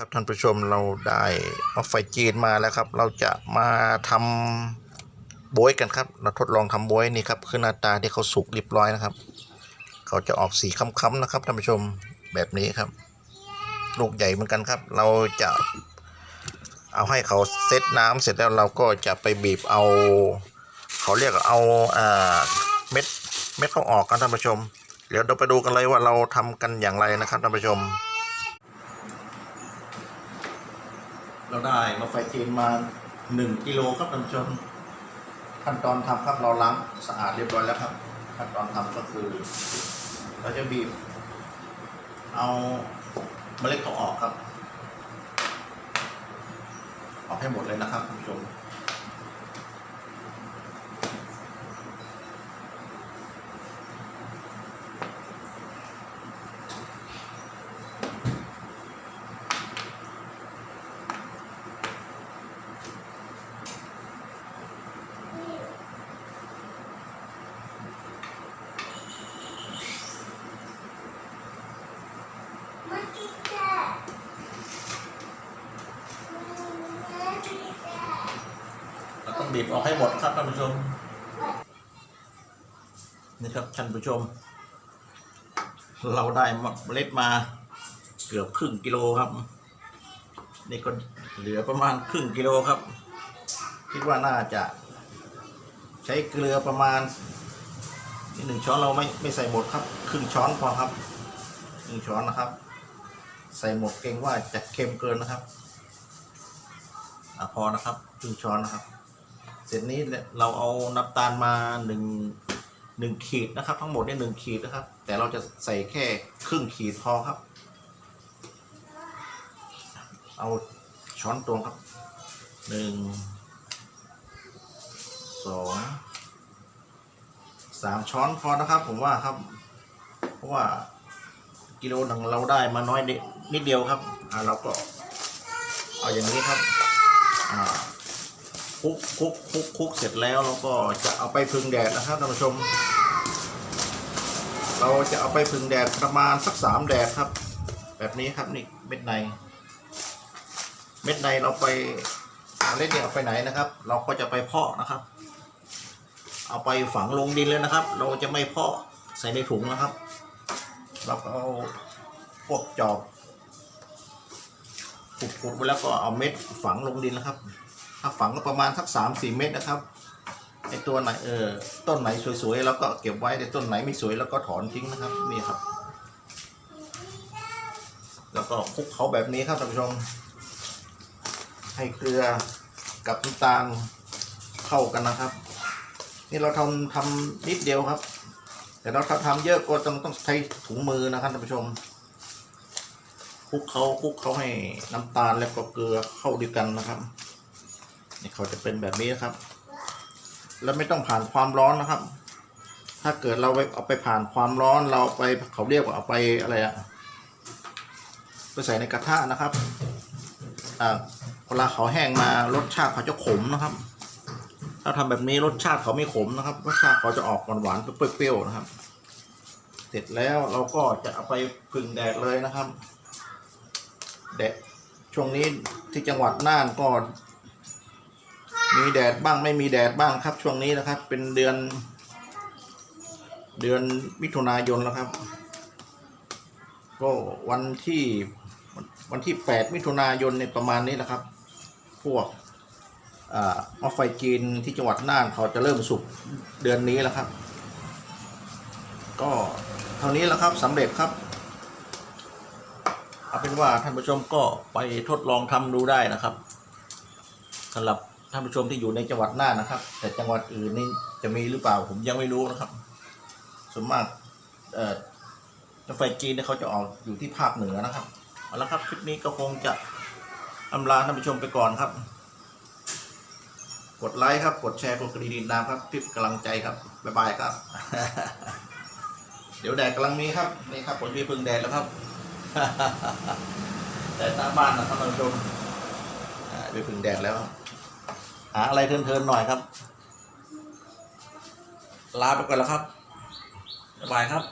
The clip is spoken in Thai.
ครับท่านผู้ชมเราได้เอาไฟจีนมาแล้วครับ เราจะมาทำบวยกันครับ เราทดลองทำบวยนี่ครับคือหน้าตาที่เขาสุกเรียบร้อยนะครับ เขาจะออกสีค้ำๆนะครับท่านผู้ชมแบบนี้ครับ ลูกใหญ่เหมือนกันครับ เราจะเอาให้เขาเซตน้ำเสร็จแล้วเราก็จะไปบีบเอา เขาเรียกว่าเอาอ่าเม็ดเม็ดเขาออกกันท่านผู้ชม เดี๋ยวเราไปดูกันเลยว่าเราทำกันอย่างไรนะครับท่านผู้ชม เราได้มาไฟจีนมาหนึ่งกิโลครับท่านผู้ชม ขั้นตอนทำครับเราล้างสะอาดเรียบร้อยแล้วครับ ขั้นตอนทำก็คือ เราจะบีบ เอาเมล็ดเขาออกครับ ออกให้หมดเลยนะครับท่านผู้ชม บีบออกให้หมดครับท่านผู้ชม นี่ครับท่านผู้ชม เราได้เมล็ดมาเกือบครึ่งกิโลครับนี่ก็เหลือประมาณครึ่งกิโลครับ คิดว่าน่าจะ ใช้เกลือประมาณนี่หนึ่งช้อนเราไม่ไม่ใส่หมดครับ ครึ่งช้อนพอครับหนึ่งช้อนนะครับ ใส่หมดเกรงว่าจะเค็มเกินนะครับอพอนะครับครึ่งช้อนนะครับ เสร็จนี้เราเอาน้ำตาลมาหนึ่งหนึ่งขีดนะครับ ทั้งหมดเนี่ยหนึ่งขีดนะครับ แต่เราจะใส่แค่ครึ่งขีดพอครับ เอาช้อนตวงครับหนึ่งสองสามช้อนพอนะครับ ผมว่าครับ เพราะว่ากิโลหนึ่งเราได้มาน้อยนิดเดียวครับ อ่าเราก็เอาอย่างนี้ครับ อ่า คลุกคลุกคลุกคลุกเสร็จแล้วเราก็จะเอาไปพึ่งแดดนะครับท่านผู้ชม เราจะเอาไปพึ่งแดดประมาณสักสามแดดครับ แบบนี้ครับนี่เม็ดใน เม็ดในเราไปเอาเล็ดเนี่ยเอาไปไหนนะครับ เราก็จะไปเพาะนะครับ เอาไปฝังลงดินเลยนะครับ เราจะไม่เพาะใส่ในถุงนะครับ เราก็เอาพวกจอบขุดๆไว้แล้วก็เอาเม็ดฝังลงดินนะครับ ถ้าฝังก็ประมาณสักสามสี่เม็ดนะครับไอตัวไหนเออต้นไหนสวยๆแล้วก็เก็บไว้แต่ต้นไหนไม่สวยแล้วก็ถอนทิ้งนะครับนี่ครับ แล้วก็คลุกเขาแบบนี้ครับท่านผู้ชม ให้เกลือกับน้ำตาลเข้ากันนะครับ นี่เราทำทำนิดเดียวครับ แต่เราถ้าทำเยอะก็ต้องต้องใช้ถุงมือนะครับท่านผู้ชมคลุกเขาคลุกเขาให้น้ำตาลแล้วก็เกลือเข้าด้วยกันนะครับ นี่เขาจะเป็นแบบนี้นะครับ แล้วไม่ต้องผ่านความร้อนนะครับ ถ้าเกิดเราไปเอาไปผ่านความร้อนเราไปเขาเรียกว่าเอาไปอะไรอะไปใส่ในกระทะนะครับอ่าเวลาเขาแห้งมารสชาติเขาจะขมนะครับ ถ้าทำแบบนี้รสชาติเขาไม่ขมนะครับ รสชาติเขาจะออกหวานๆเปรี้ยวๆนะครับ เสร็จแล้วเราก็จะเอาไปพึ่งแดดเลยนะครับ แดดช่วงนี้ที่จังหวัดน่านก็ มีแดดบ้างไม่มีแดดบ้างครับ ช่วงนี้นะครับ เป็นเดือน เดือนมิถุนายนแล้วครับ ก็วันที่วันที่แปดมิถุนายนในประมาณนี้แหละครับ พวกอออฟไฟจีนที่จังหวัดน่านเขาจะเริ่มสุกเดือนนี้แล้วครับ ก็เท่านี้แล้วครับสำเร็จครับเอาเป็นว่าท่านผู้ชมก็ไปทดลองทำดูได้นะครับสำหรับ ท่านผู้ชมที่อยู่ในจังหวัดน่านนะครับ แต่จังหวัดอื่นนี่จะมีหรือเปล่าผมยังไม่รู้นะครับส่วนมากเอ่อรถไฟจีนเนี่ยเขาจะออกอยู่ที่ภาคเหนือนะครับเอาละครับคลิปนี้ก็คงจะอำลาท่านผู้ชมไปก่อนครับ กดไลค์ครับ กดแชร์กดกระดิ่งติดตามครับทิปกำลังใจครับบ๊ายบายครับ เดี๋ยวแดดกำลังมีครับนี่ครับผมมีพึ่งแดดแล้วครับแดดหน้าบ้านนะครับท่านผู้ชมอ่าไปพึ่งแดดแล้ว หาอะไรเทินๆหน่อยครับ ลาไปก่อนแล้วครับ บ๊ายบายครับ